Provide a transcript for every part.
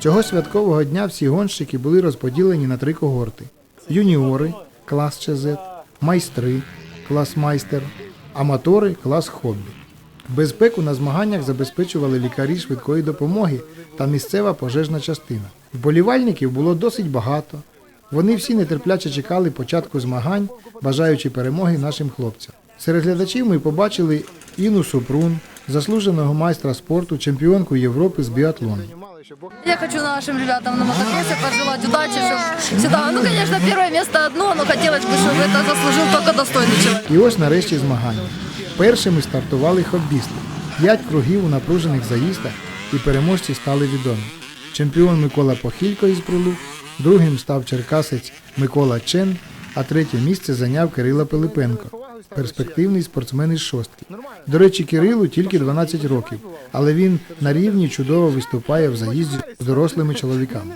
Цього святкового дня всі гонщики були розподілені на три когорти: юніори, клас ЧЗ, майстри, клас майстер, аматори, клас хобі. Безпеку на змаганнях забезпечували лікарі швидкої допомоги та місцева пожежна частина. Вболівальників було досить багато. Вони всі нетерпляче чекали початку змагань, бажаючи перемоги нашим хлопцям. Серед глядачів ми побачили Іну Супрун, заслуженого майстра спорту, чемпіонку Європи з біатлону. Я хочу нашим ребятам на мотокроссе пожелать удачи, чтобы всегда, ну, конечно, первое место одно, но хотелось бы, чтобы это заслужил только достойный человек. І ось нарешті змагання. Першими стартували хоббісти. П'ять кругів у напружених заїздах і переможці стали відомі. Чемпіон Микола Похилько із Прилук, другим став черкасець Микола Чен, а третє місце зайняв Кирила Пилипенко, перспективний спортсмен із шостки. До речі, Кирилу тільки 12 років, але він на рівні чудово виступає в заїзді з дорослими чоловіками.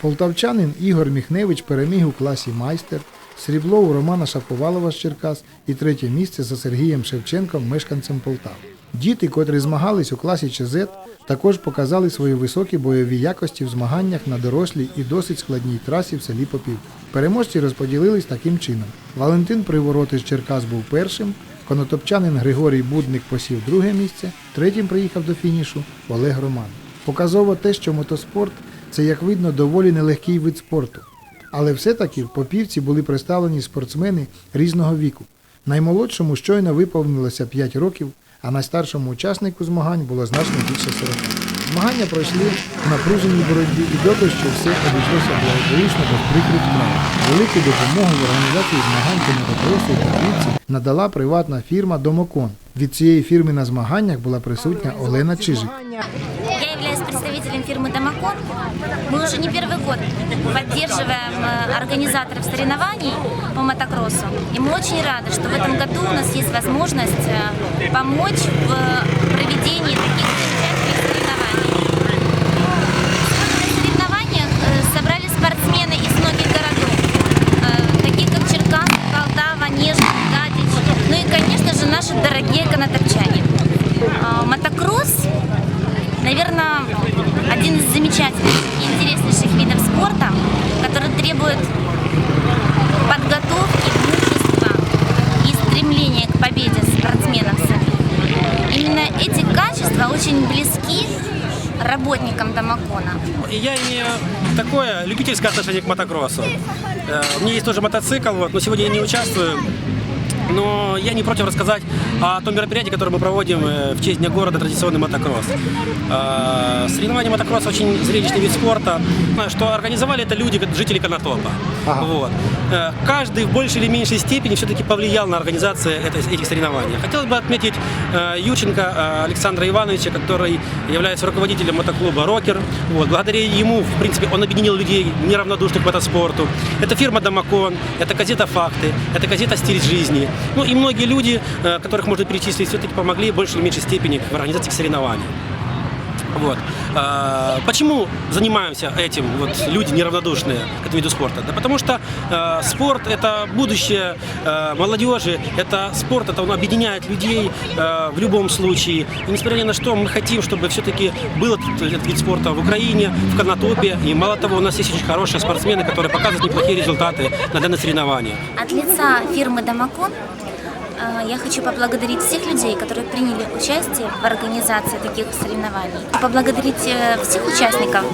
Полтавчанин Ігор Міхневич переміг у класі майстер, срібло у Романа Шаповалова з Черкас і третє місце за Сергієм Шевченком, мешканцем Полтави. Діти, котрі змагались у класі ЧЗ, також показали свої високі бойові якості в змаганнях на дорослій і досить складній трасі в селі Попів. Переможці розподілились таким чином: Валентин Привороти з Черкас був першим, конотопчанин Григорій Будник посів друге місце, третім приїхав до фінішу Олег Роман. Показово те, що мотоспорт це, як видно, доволі нелегкий вид спорту. Але все-таки в Попівці були представлені спортсмени різного віку. Наймолодшому щойно виповнилося 5 років, а найстаршому учаснику змагань було значно більше 40. Змагання пройшли в напруженій боротьбі і доки що все обійшлося благополучно без прикрих втрат. Велику допомогу в організації змагань по мотокросу у Попівці надала приватна фірма Домокон. Від цієї фірми на змаганнях була присутня Олена Чижик. Представителем фирмы «Домокон». Мы уже не первый год поддерживаем э, организаторов соревнований по мотокроссу. И мы очень рады, что в этом году у нас есть возможность э, помочь в проведении таких работникам Домакона. Я имею такое любительское отношение к мотокроссу. Э, У меня есть тоже мотоцикл, вот, но сегодня я не участвую. Но я не против рассказать о том мероприятии, которое мы проводим э, в честь Дня города «Традиционный мотокросс». Э, Соревнования мотокросса очень зрелищный вид спорта. Что организовали это люди, жители Конотопа. Вот. Э, Каждый в большей или меньшей степени все-таки повлиял на организацию этих соревнований. Хотелось бы отметить Юченко Александра Ивановича, который является руководителем мотоклуба «Рокер». Вот. Благодаря ему, в принципе, он объединил людей, неравнодушных к мотоспорту. Это фирма «Домакон», это газета «Факты», это газета «Стиль жизни». Ну и многие люди, э, которых можно перечислить, все-таки помогли в большей или меньшей степени в организации соревнований. Вот. А, Почему занимаемся этим вот люди неравнодушные к этому виду спорта? Да потому что э, спорт это будущее э, молодежи, это спорт, это он объединяет людей э, в любом случае. И несмотря ни на что, мы хотим, чтобы все-таки был этот, этот вид спорта в Украине, в Конотопе. И мало того, у нас есть очень хорошие спортсмены, которые показывают неплохие результаты на данных соревнованиях. От лица фирмы «Домакон» э, я хочу поблагодарить всех людей, которые приняли участие в организации таких соревнований. Поблагодарить э, всех участников.